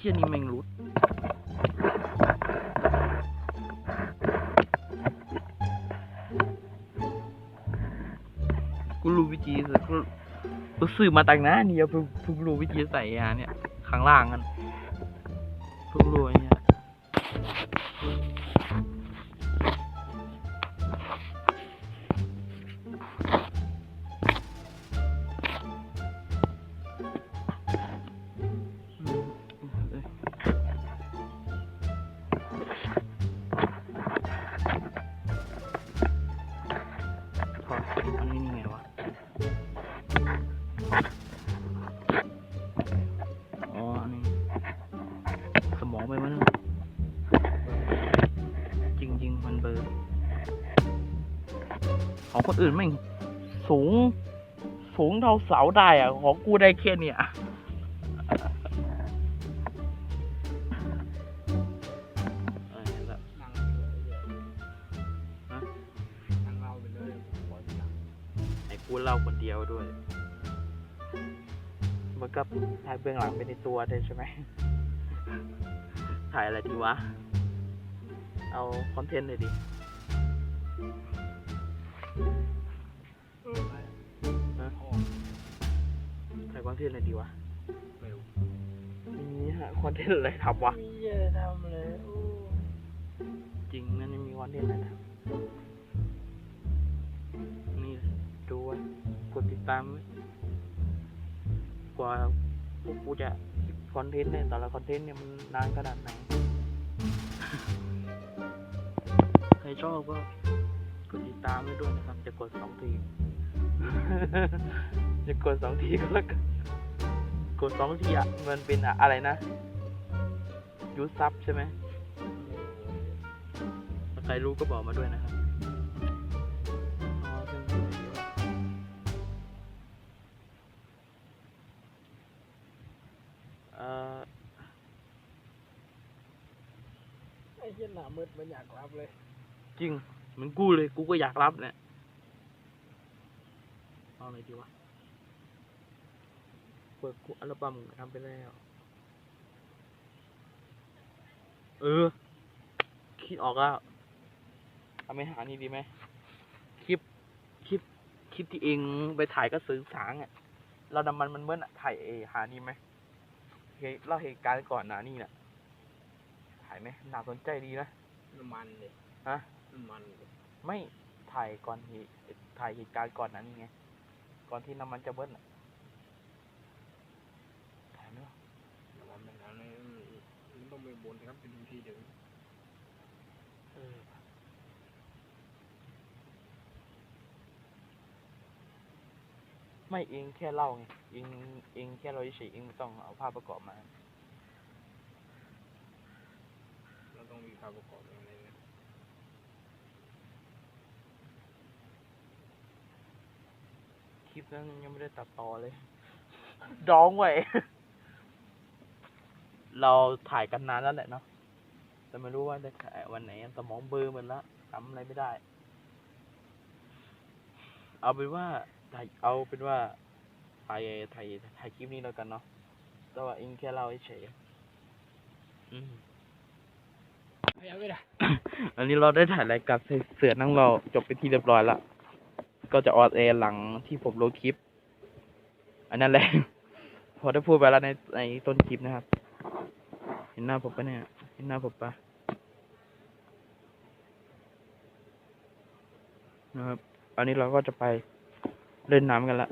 ชี่ยนี่แมงรุดกูรู้วิธีสิกูกูซื้อมาตั้งนานนี่เพิ่งเพิ่งรู้วิธีใส่ยาเนี่ยข้างล่างกันเพิ่งรู้เนี่ย นนี้นี่ไงวะ อ๋ออันนี้สมองไปมั้งจริงจริงมันเบอร์ของคนอื่นไม่สูง สูงเท่าเสาได้อะของกูได้แค่เนี้ย ให้กูเล่าคนเดียวด้วย มันก็ถ่ายเบื้องหลังไปในตัวได้วยใช่ไหม ถ่ายอะไรดีวะ เอาคอนเทนต์เลยดิฮะพ่อถ่ายคอนเทนต์อะไรดีวะไม่รู้ไม่มีฮะคอนเทนต์อะไรทำวะมีเยอะทำเลยโอ้จริงนั่นไม่มีคอนเทนต์อะไรทำ กดติดตามไว้กว่าพวกกูจะคอนเทนต์เนี่ยแต่ละคอนเทนต์เนี่ยมันนานขนาดไหน ใครชอบก็กดติดตามไว้ด้วยนะครับ จะกดสองที จะกดสองทีก็แล้วกันกดสองทีอะ มันเป็นอะอะไรนะยูซับใช่ไหม ใครรู้ก็บอกมาด้วยนะครับ อ่อไอ้เหี้ยหน้ามืดมันอยากรับเลย จริง เหมือนกูเลย กูก็อยากรับเนี่ย เอาอะไรดีวะ เปิดกูอัลบั้มทำไปแล้ว เออ คิดออกแล้วทำไม่หานี่ดีไหม คลิป คลิป คลิปที่เองไปถ่ายก็ซื้อสางอะ เรานำมันมันเมื่อน่ะถ่ายเอหานี่ไหม เฮ้ยเล่าเหตุการณ์ก่อนหนะนี่น่ะถ่ายไหมน่าสนใจดีนะ น้ำมันเลยฮะ น้ำมันเลยไม่ถ่ายก่อนเหตุถ่ายเหตุการณ์ก่อนนะนี่ไง ก่อนที่น้ำมันจะเบิ้ลน่ะถ่ายไหมวะน้ำมันแบบนั้นเลยมันต้องไปบนครับเป็นทีเดียว เออ ไม่เองแค่เล่าไงเองเองแค่เราเฉยๆเองไม่ต้องเอาภาพประกอบมา เราต้องมีภาพประกอบอะไรนะคลิปนั้นยังไม่ได้ตัดต่อเลย ดองไว้ เราถ่ายกันนานแล้วแหละเนาะแต่ไม่รู้ว่าจะถ่ายวันไหนสมองเบลอร์มันละทำอะไรไม่ได้ เอาเป็นว่า ถ่ายเอาเป็นว่าถ่ายถ่ายถ่ายคลิปนี้แล้วกันเนาะแต่ว่าเองแค่เล่าเฉยๆอืมพยายามไม่ได้อันนี้เราได้ถ่ายรายการเสือนั่งเราจบไปที่เรียบร้อยละก็จะออนแอร์หลังที่ผมลงคลิป อันนั้นแหละ พอได้พูดไปแล้วในในต้นคลิปนะครับ เห็นหน้าผมปะเนี่ย เห็นหน้าผมปะนะครับ อันนี้เราก็จะไป เล่นน้ำกันละ